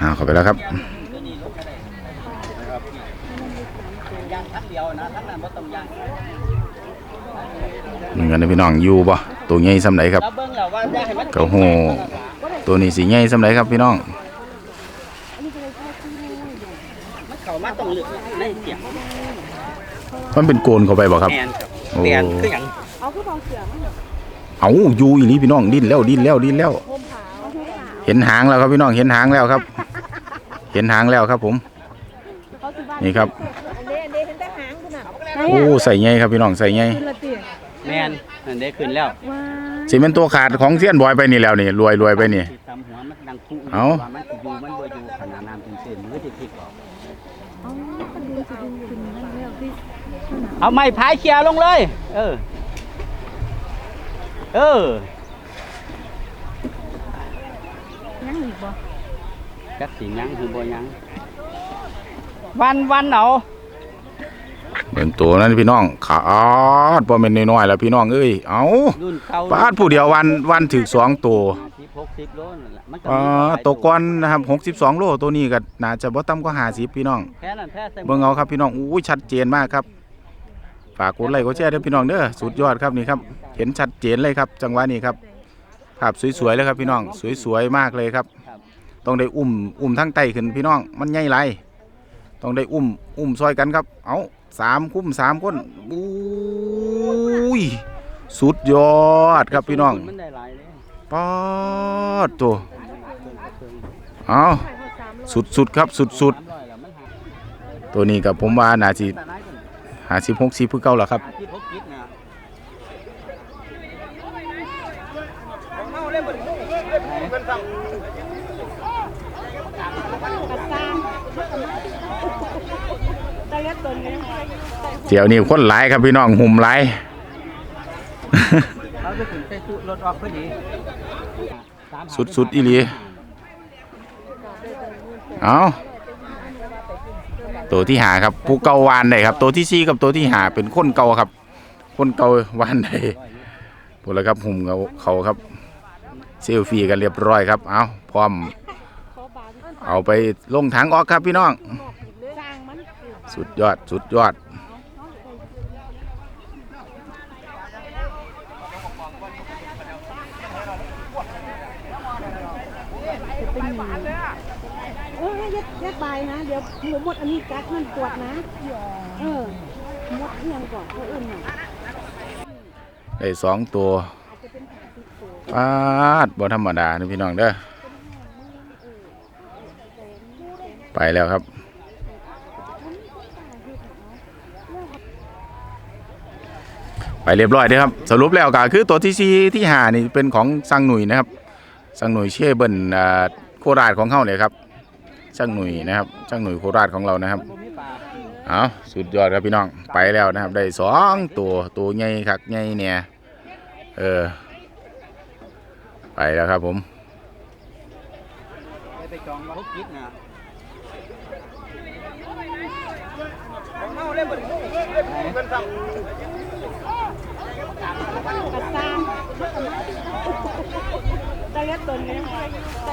หาเข้าไปแล้วครับเดียวนะทักนั้นบ่ต้องยางนี่กันนะพี่น้องอยู่บ่ตัวใหญ่สำไหนครับแล้วเบิ่งแล้วว่าจะห้มันก็โหตัวนี้สิใหญ่สำไหนครับพี่น้องมันเป็นโกนเข้าไปบ่ครับแมนครับโอ้แมนคือหยังเอาอยู่อีหลีพี่น้องดิ้นแล้วดิ้นแล้วดิ้นแล้ว เห็นหางแล้วครับพี่น้องเห็นหางแล้วครับ เห็นหางแล้วครับผม นี่ครับอันนี้อันนี้เป็นทหารคุณน่ะโอ้ใส่ใหญ่ครับพี่น้องใส่ใหญ่คุณละเตียแมนนั่นได้ขึ้นแล้วว้าสิเป็นตัวขาดของเสี้ยนบอยไปนี่แล้วนี่รวยรวยไปนี่ที่ตำหัวมันดังคุเอ้าว่ามันสิอยู่มันบ่อยู่ขนาดน้ำเป็นเส้นมันก็สิพลิกออกเอาก็ดึงสิดึงดึงนั่นแล้วที่เอาไม้พายเคลียร์ลงเลย เออ เออยังอีกบ่ จักสิหยังคือบ่หยังวันวันเอาเบิ่งตัวนั้นพี่น้องขาดบ่แม่นน้อยๆแล้วพี่น้องเอ้ยเอารุ่นเก่าปาดผู้เดียววันวันถึกสองตัว50 60โลนั่นแหละมันก็อ่มีหลายตัวก้อนนะครับ62โลตัวนี้ก็น่าจะบ่ต่ำกว่า50พี่น้องแค่นั้นแท้ใส่เบิ่งเอาครับพี่น้องอู้ยชัดเจนมากครับฝากกดไลค์กดแชร์ด้วยพี่น้องเด้อสุดยอดครับนี่ครับ เห็นชัดเจนเลยครับ จังหวะนี้ครับภาพสวยๆเลยครับพี่น้องสวยๆมากเลยครับ ต้องได้อุ้มอุ้มทั้งไตขึ้นพี่น้อง มันใหญ่ไรต้องได้อุ้มอุ้มซอยกันครับ เอาสามคุ้มสามคนอุ้ยสุดยอดครับพี่น้องปอดตัวเอาสุดๆครับสุด300แล้วมันหาๆตัวนี้กับผมว่านาสิหาสิบหกสิบเพื่อเก่าแล้วครับ อาทิตย์6 กิจนะกระซ้างได้แล้วตัวนี้เดี๋ยวนี้คนหลายครับพี่น้องหุ่มหลายเราจะถึงใส่ตู้รถออกพอดีสุดๆอีหลีเอาตัวที่หาครับผู้เก่าวานได้ครับ ตัวที่สี่กับตัวที่หาเป็นคนเก่าครับ คนเก่าวานได้พวกแล้วครับหุ่มเขาเขาครับเซลฟี่กันเรียบร้อยครับ เอาพร้อม เอาไปลงถังออกครับพี่น้องสร้างมันสุดยอดสุดยอด เออยัดยัดใบนะ เดี๋ยวหมูหมดอันนี้กัดมันปวดนะ เออหมดเอียงก่อนเขาอื่นหน่อยได้สองตัวปาดบ่ธรรมดานะพี่น้องเด้อ ไปแล้วครับ ไปเรียบร้อยเด้อครับ สรุปแล้วก็คือตัวที่สี่ที่หานี่เป็นของสังหนุยนะครับ สังหนุยเช่เบิลโคราชของเขาเนี่ยครับสังหนุยนะครับสังหนุยโคราชของเรานะครับบ่มีปลาเอาสุดยอดครับพี่น้องไปแล้วนะครับได้สองตัวตัวใหญ่คักใหญ่เนี่ยเออไปแล้วครับผมไปจองมา6กิจนะ กระซ้างได้แล้วตัวนี้